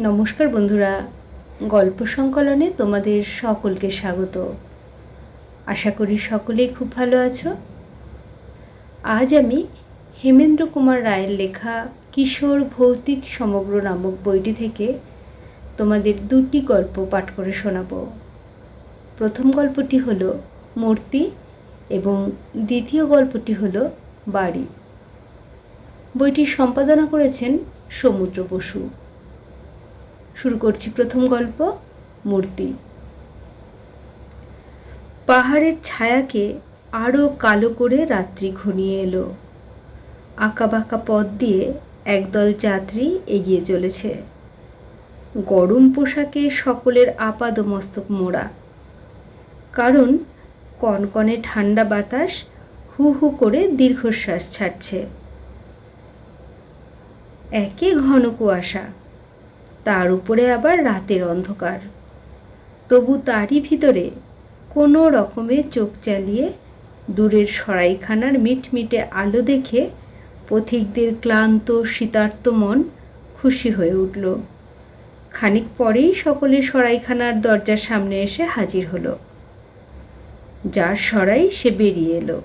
নমস্কার বন্ধুরা, গল্প সংকলনে তোমাদের সকলকে স্বাগত। আশা করি সকলেই খুব ভালো আছো। আজ আমি হেমেন্দ্র কুমার রায়ের লেখা কিশোর ভৌতিক সমগ্র নামক বইটি থেকে তোমাদের দুটি গল্প পাঠ করে শোনাবো। প্রথম গল্পটি হলো মূর্তি এবং দ্বিতীয় গল্পটি হলো বাড়ি। বইটির সম্পাদনা করেছেন সমুদ্র বসু। শুরু করছি প্রথম গল্প, মূর্তি। পাহাড়ের ছায়াকে আরও কালো করে রাত্রি ঘনিয়ে এলো। আঁকাবাঁকা পথ দিয়ে একদল যাত্রী এগিয়ে চলেছে। গরম পোশাকে সকলের আপাদমস্তক মোড়া। কারণ কনকনে ঠান্ডা বাতাস হু হু করে দীর্ঘশ্বাস ছাড়ছে। একে ঘন কুয়াশা। তার উপরে আবার রাতের অন্ধকার। তবু তারই ভিতরে কোনো রকমে চোখ চালিয়ে দূরের সরাইখানার মিটমিটে আলো দেখে পথিকদের ক্লান্ত, শীতার্ত মন খুশি হয়ে উঠল। খানিক পরেই সকলে সরাইখানার দরজার সামনে এসে হাজির হলো। যার সরাই সে বেরিয়ে এলো।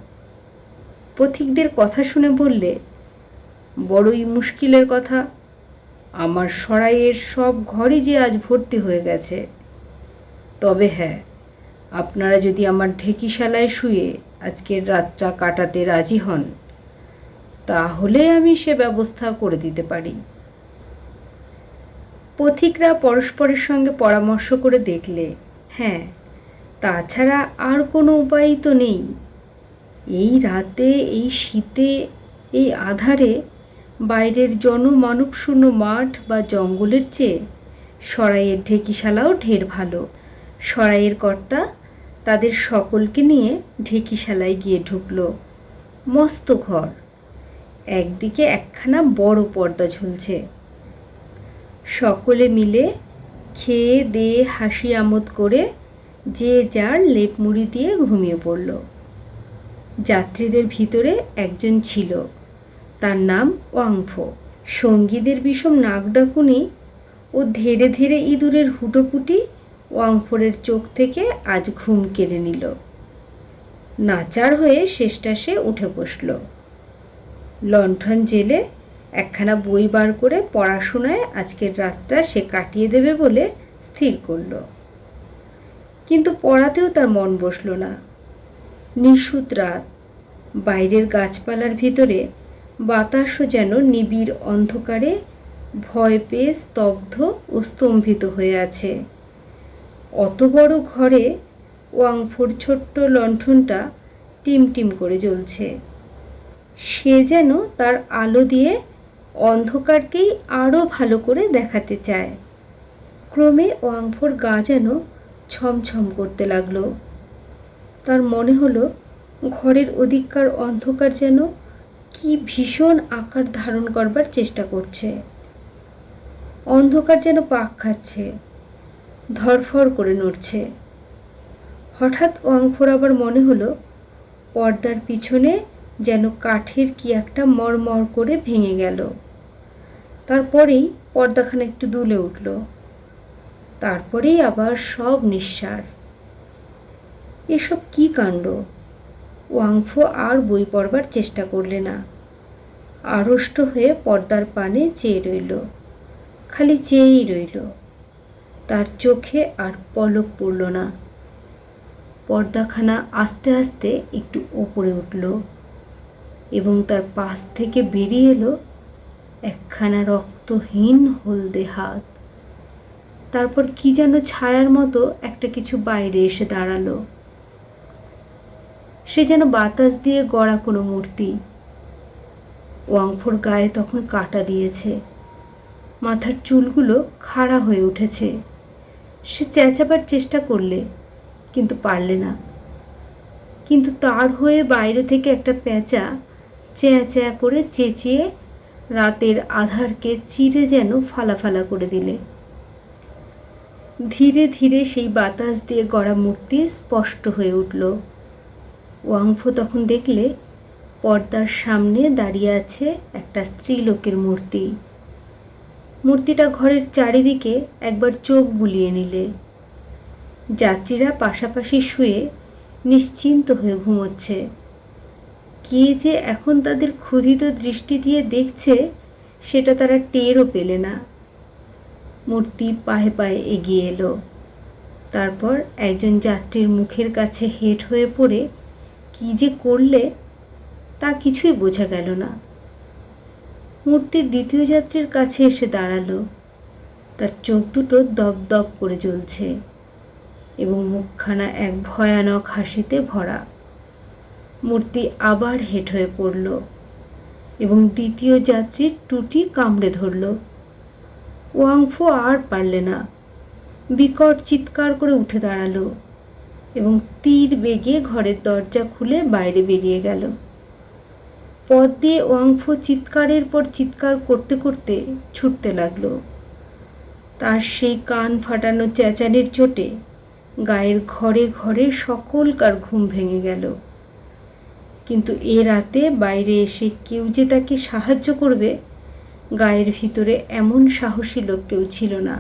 পথিকদের কথা শুনে বললে, বড়ই মুশকিলের কথা। আমার সরাইয়ের সব ঘরই যে আজ ভর্তি হয়ে গেছে। তবে হ্যাঁ আপনারা যদি আমার ঢেকিশালায় শুয়ে আজকের রাতটা কাটাতে রাজি হন, তাহলে আমি সে ব্যবস্থা করে দিতে পারি। পথিকরা পরস্পরের সঙ্গে পরামর্শ করে দেখলে হ্যাঁ তাছাড়া আর কোনো উপায়ই তো নেই। এই রাতে, এই শীতে, এই আধারে বাইরের জনমানবশূন্য মাঠ বা জঙ্গলের চেয়ে সরাইয়ের ঢেকিশালাও ঢের ভালো। সরাইয়ের কর্তা তাদের সকলকে নিয়ে ঢেকিশালায় গিয়ে ঢুকল। মস্ত ঘর। একদিকে একখানা বড় পর্দা ঝুলছে। সকলে মিলে খেয়ে দিয়ে হাসি আমোদ করে যে যার লেপ মুড়ি দিয়ে ঘুমিয়ে পড়ল। যাত্রীদের ভিতরে একজন ছিল। তার নাম ওয়াংফো। সঙ্গীদের বিষম নাক ডাকুনি ও ধীরে ধীরে ইঁদুরের হুটোপুটি ওয়াংফোরের চোখ থেকে আজ ঘুম কেড়ে নিল। নাচার হয়ে শেষটা সে উঠে বসল। লণ্ঠন জেলে একখানা বই বার করে পড়াশোনায় আজকের রাতটা সে কাটিয়ে দেবে বলে স্থির করল। কিন্তু পড়াতেও তার মন বসল না। নিশুত রাত। বাইরের গাছপালার ভিতরে বাতাসও যেন নিবিড় অন্ধকারে ভয় পেয়ে স্তব্ধ ও স্তম্ভিত হয়ে আছে। অত বড় ঘরে ওয়াংফোর ছোট্ট লণ্ঠনটা টিম টিম করে জ্বলছে। সে যেন তার আলো দিয়ে অন্ধকারকেই আরও ভালো করে দেখাতে চায়। ক্রমে ওয়াংফোর গা যেন ছমছম করতে লাগল। তার মনে হলো, ঘরের অধিককার অন্ধকার যেন কি ভীষণ আকার ধারণ করবার চেষ্টা করছে। অন্ধকার যেন পাক খাচ্ছে, ধরফর করে নড়ছে। হঠাৎ অঙ্কর আবার মনে হলো, পর্দার পিছনে যেন কাঠের কি একটা মরমর করে ভেঙে গেল। তারপরেই পর্দাখানা একটু দুলে উঠল। তারপরেই আবার সব নিঃসার। এসব কি কাণ্ড? ওয়াংফো আর বই পড়বার চেষ্টা করলে না। আড়ষ্ট হয়ে পর্দার পানে চেয়ে রইল। খালি চেয়েই রইল। তার চোখে আর পলক পড়ল না। পর্দাখানা আস্তে আস্তে একটু ওপরে উঠল এবং তার পাশ থেকে বেরিয়ে এলো একখানা রক্তহীন হলদে হাত। তারপর কি যেন ছায়ার মতো একটা কিছু বাইরে এসে দাঁড়াল। সে যেন বাতাস দিয়ে গড়া কোনো মূর্তি। ওয়াংফোর গায়ে তখন কাটা দিয়েছে। মাথার চুলগুলো খাড়া হয়ে উঠেছে। সে চেঁচাবার চেষ্টা করলে, কিন্তু পারলে না। কিন্তু তার হয়ে বাইরে থেকে একটা পেঁচা চেঁয়া চেঁয়া করে চেঁচিয়ে রাতের আধারকে চিরে যেন ফালা ফালা করে দিলে। ধীরে ধীরে সেই বাতাস দিয়ে গড়া মূর্তি স্পষ্ট হয়ে উঠল। ওয়াংফো তখন দেখলে পর্দার সামনে দাঁড়িয়ে আছে একটা স্ত্রীলোকের মূর্তি। মূর্তিটা ঘরের চারিদিকে একবার চোখ বুলিয়ে নিলে। যাত্রীরা পাশাপাশি শুয়ে নিশ্চিন্ত হয়ে ঘুমোচ্ছে। কে যে এখন তাদের ক্ষুধিত দৃষ্টি দিয়ে দেখছে, সেটা তারা টেরও পেলে না। মূর্তি পায়ে পায়ে এগিয়ে এলো। তারপর একজন যাত্রীর মুখের কাছে হেট হয়ে পড়ে কী যে করলে তা কিছুই বোঝা গেল না। মূর্তি দ্বিতীয় যাত্রীর কাছে এসে দাঁড়াল। তার চোখ দুটো দপ দপ করে জ্বলছে এবং মুখখানা এক ভয়ানক হাসিতে ভরা। মূর্তি আবার হেট হয়ে পড়ল এবং দ্বিতীয় যাত্রীর টুটি কামড়ে ধরল। ওয়াংফো আর পারলে না। বিকট চিৎকার করে উঠে দাঁড়াল। এবং তীর বেগে ঘরের দরজা খুলে বাইরে বেরিয়ে গেল। পথ দিয়ে ওয়াংফো চিৎকারের পর চিৎকার করতে করতে ছুটতে লাগল। তার সেই কান ফাটানো চেঁচানির চোটে গায়ের ঘরে ঘরে সকলকার ঘুম ভেঙে গেল। কিন্তু এ রাতে বাইরে এসে কেউ যে তাকে সাহায্য করবে, গায়ের ভিতরে এমন সাহসী লোক কেউ ছিল না।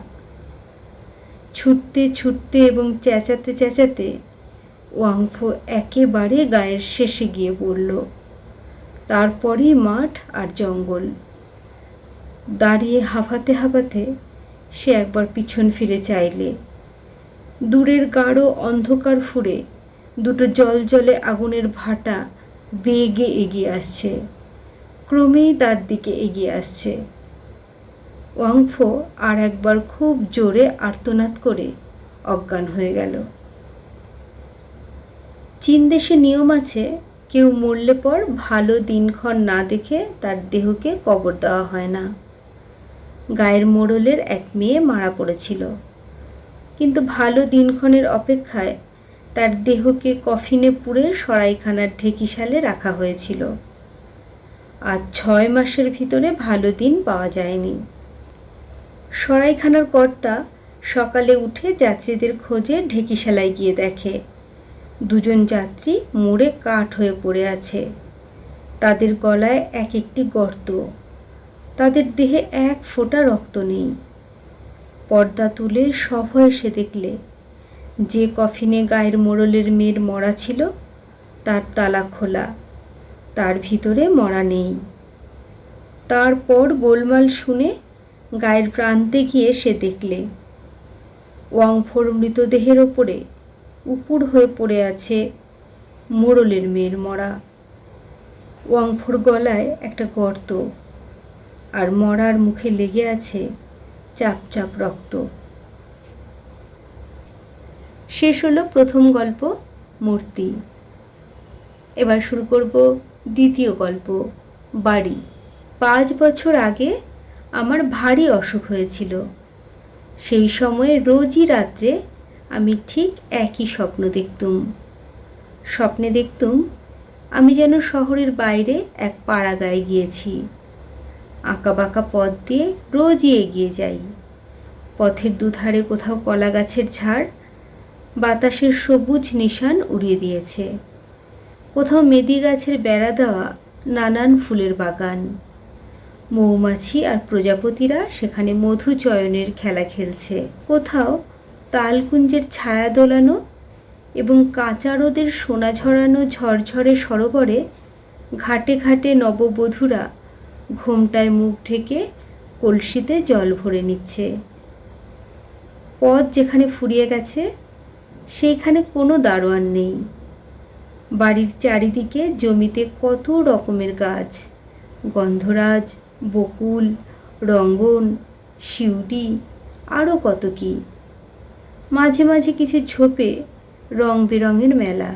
ছুটতে ছুটতে এবং চেঁচাতে চেঁচাতে ওয়াংফো একেবারে গায়ের শেষে গিয়ে পড়ল। তারপরেই মাঠ আর জঙ্গল। দাঁড়িয়ে হাঁপাতে হাঁপাতে সে একবার পিছন ফিরে চাইলে। দূরের গাঢ় অন্ধকার ফুরে দুটো জল জলে আগুনের ভাটা বেগে এগিয়ে আসছে। ক্রমেই তার দিকে এগিয়ে আসছে। ওয়াংফো আর একবার খুব জোরে আর্তনাদ করে অজ্ঞান হয়ে গেল। চীন দেশে নিয়ম আছে, কেউ মরলে পর ভালো দিনক্ষণ না দেখে তার দেহকে কবর দেওয়া হয় না। গায়ের মোড়লের এক মেয়ে মারা পড়েছিল। কিন্তু ভালো দিনক্ষণের অপেক্ষায় তার দেহকে কফিনে পুড়ে সরাইখানার ঢেকিশালে রাখা হয়েছিল। আর ছয় মাসের ভিতরে ভালো দিন পাওয়া যায়নি। সরাইখানার কর্তা সকালে উঠে যাত্রীদের খোঁজে ঢেকিশালায় গিয়ে দেখে। দুজন যাত্রী মোড়ে কাঠ হয়ে পড়ে আছে। তাদের গলায় এক একটি গর্ত। তাদের দেহে এক ফোঁটা রক্ত নেই। পর্দা তুলে সভয়ে সে দেখলে, যে কফিনে গায়ের মোড়লের মেয়ের মরা ছিল, তার তালা খোলা। তার ভিতরে মরা নেই। তারপর গোলমাল শুনে গায়ের প্রান্তে গিয়ে সে দেখলে। ওয়াংফোর মৃতদেহের ওপরে উপুর হয়ে পড়ে আছে মোড়লের মেয়ের মরা। ওয়াংফোর গলায় একটা গর্ত আর মরার মুখে লেগে আছে চাপ চাপ রক্ত। শেষ হলো প্রথম গল্প, মূর্তি। এবার শুরু করব দ্বিতীয় গল্প, বাড়ি। পাঁচ বছর আগে আমার ভারী অসুখ হয়েছিল। সেই সময়ে রোজই রাত্রে আমি ঠিক একই স্বপ্ন দেখতুম। স্বপ্নে দেখতুম আমি যেন শহরের বাইরে এক পাড়া গায়ে গিয়েছি। আঁকা বাঁকা পথ দিয়ে রোজই এগিয়ে যাই। পথের দুধারে কোথাও কলা গাছের ঝাড়, বাতাসের সবুজ নিশান উড়িয়ে দিয়েছে। কোথাও মেদি গাছের বেড়া দেওয়া নানান ফুলের বাগান। মৌমাছি আর প্রজাপতিরা সেখানে মধু চয়নের খেলা খেলছে। কোথাও তালকুঞ্জের ছায়া দোলানো এবং কাঁচা রোদের সোনা ঝরানো ঝরঝরে সরোবরে ঘাটে ঘাটে নববধূরা ঘোমটায় মুখ ঢেকে কলসিতে জল ভরে নিচ্ছে। পথ যেখানে ফুরিয়ে গেছে, সেইখানে কোনো দারোয়ান নেই। বাড়ির চারিদিকে জমিতে কত রকমের গাছ, গন্ধরাজ বকুল, রঙ্গন, শিউলি আরও কত কী। মাঝে মাঝে কিছু ঝোপে রং বেরঙের মেলা।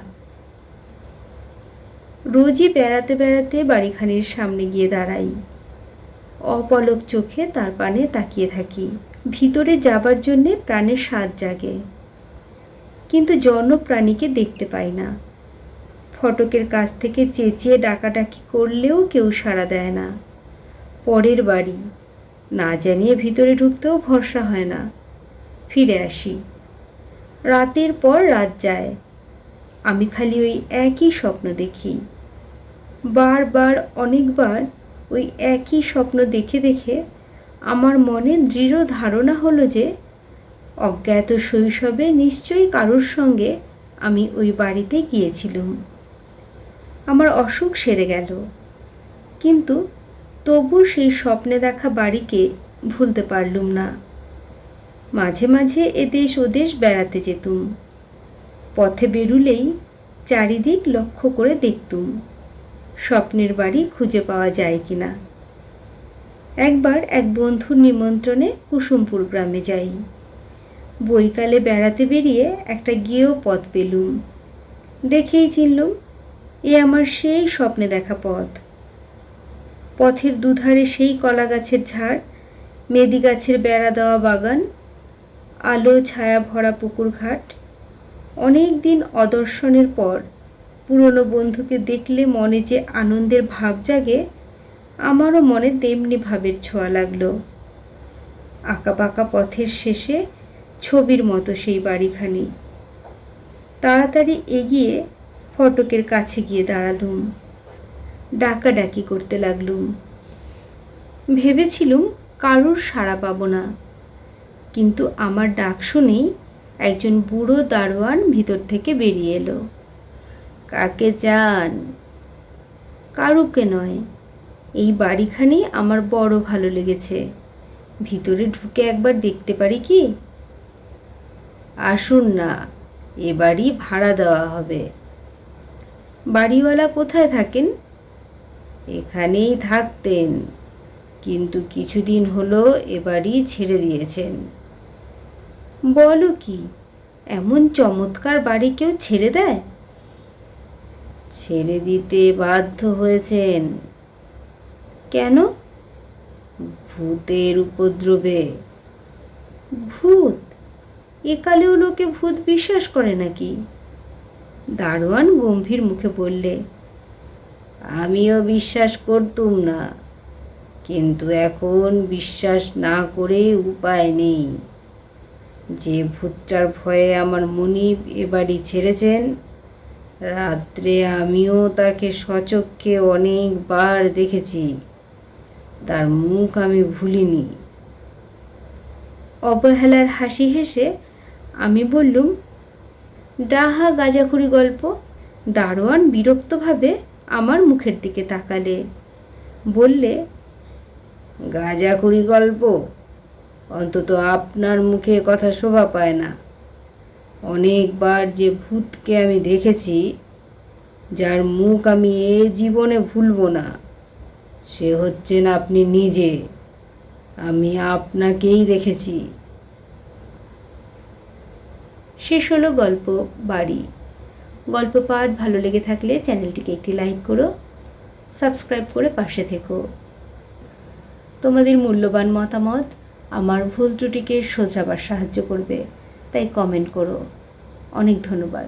রোজই বেড়াতে বেড়াতে বাড়িখানির সামনে গিয়ে দাঁড়াই। অপলক চোখে তার পানে তাকিয়ে থাকি। ভিতরে যাবার জন্যে প্রাণের স্বাদ জাগে। কিন্তু জন্ম প্রাণীকে দেখতে পাই না। ফটকের কাছ থেকে চেঁচিয়ে ডাকাডাকি করলেও কেউ সাড়া দেয় না। পরের বাড়ি। না জানিয়ে ভিতরে ঢুকতেও ভরসা হয় না। ফিরে আসি। রাতের পর রাত যায়। আমি খালি ওই একই স্বপ্ন দেখি। বারবার, অনেকবার ওই একই স্বপ্ন দেখে দেখে আমার মনে দৃঢ় ধারণা হলো যে, অজ্ঞাত শৈশবে নিশ্চয়ই কারোর সঙ্গে আমি ওই বাড়িতে গিয়েছিলাম। আমার অসুখ সেরে গেল। কিন্তু তবু সেই স্বপ্নে দেখা বাড়িকে ভুলতে পারলুম না। মাঝে মাঝে এদেশ ওদেশ বেড়াতে যেতুম। পথে বেরুলেই চারিদিক লক্ষ্য করে দেখতুম, স্বপ্নের বাড়ি খুঁজে পাওয়া যায় কি না একবার এক বন্ধুর নিমন্ত্রণে কুসুমপুর গ্রামে যাই। বৈকালে বেড়াতে বেরিয়ে একটা গিয়েও পথ পেলুম। দেখেই চিনলুম, এ আমার সেই স্বপ্নে দেখা পথ। পথের দুধারে সেই কলা গাছের ঝাড়, মেদি গাছের বেড়া দেওয়া বাগান, আলো ছায়া ভরা পুকুর ঘাট। অনেক দিন অদর্শনের পর পুরনো বন্ধুকে দেখলে মনে যে আনন্দের ভাব জাগে, আমারও মনে তেমনি ভাবের ছোঁয়া লাগল। আঁকা পাকা পথের শেষে ছবির মতো সেই বাড়িখানি। তাড়াতাড়ি এগিয়ে ফটকের কাছে গিয়ে দাঁড়ালুম। ডাকাডাকি করতে লাগলুম। ভেবেছিলুম কারুর সাড়া পাবো না। কিন্তু আমার ডাক শুনেই একজন বুড়ো দারোয়ান ভিতর থেকে বেরিয়ে এলো। কাকে চান? কারুকে নয়, এই বাড়িখানি আমার বড় ভালো লেগেছে। ভিতরে ঢুকে একবার দেখতে পারি কি? আসুন না, এ বাড়ি ভাড়া দেওয়া হবে। বাড়িওয়ালা কোথায় থাকেন? এখানেই থাকতেন। কিন্তু কিছুদিন হলো এ বাড়ি ছেড়ে দিয়েছেন। বলো কি, এমন চমৎকার বাড়ি কেউ ছেড়ে দেয়? ছেড়ে দিতে বাধ্য হয়েছেন। কেন? ভূতের উপদ্রবে। ভূত? একালেও লোকে ভূত বিশ্বাস করে নাকি? দারোয়ান গম্ভীর মুখে বললে আমিও বিশ্বাস করতুম না। কিন্তু এখন বিশ্বাস না করে উপায় নেই। যে ভূতটার ভয়ে আমার মনিব এ বাড়ি ছেড়েছেন, রাত্রে আমিও তাকে সচক্ষে অনেকবার দেখেছি। তার মুখ আমি ভুলিনি। অবহেলার হাসি হেসে আমি বললুম, ডাহা গাজাখুরি গল্প, দারোয়ান বিরক্তভাবে আমার মুখের দিকে তাকালে। বললে, গাজাখুরি গল্প? অন্তত আপনার মুখে কথা শোভা পায় না। অনেকবার যে ভূতকে আমি দেখেছি, যার মুখ আমি এ জীবনে ভুলব না, সে হচ্ছেন আপনি নিজে। আমি আপনাকেই দেখেছি। শেষ হলো গল্প, বাড়ি। গল্প পাঠ ভালো লেগে থাকলে চ্যানেলটিকে একটি লাইক করো, সাবস্ক্রাইব করে পাশে থেকো। তোমাদের মূল্যবান মতামত আমার ভুল ত্রুটিকে সোজাবার সাহায্য করবে, তাই কমেন্ট করো। অনেক ধন্যবাদ।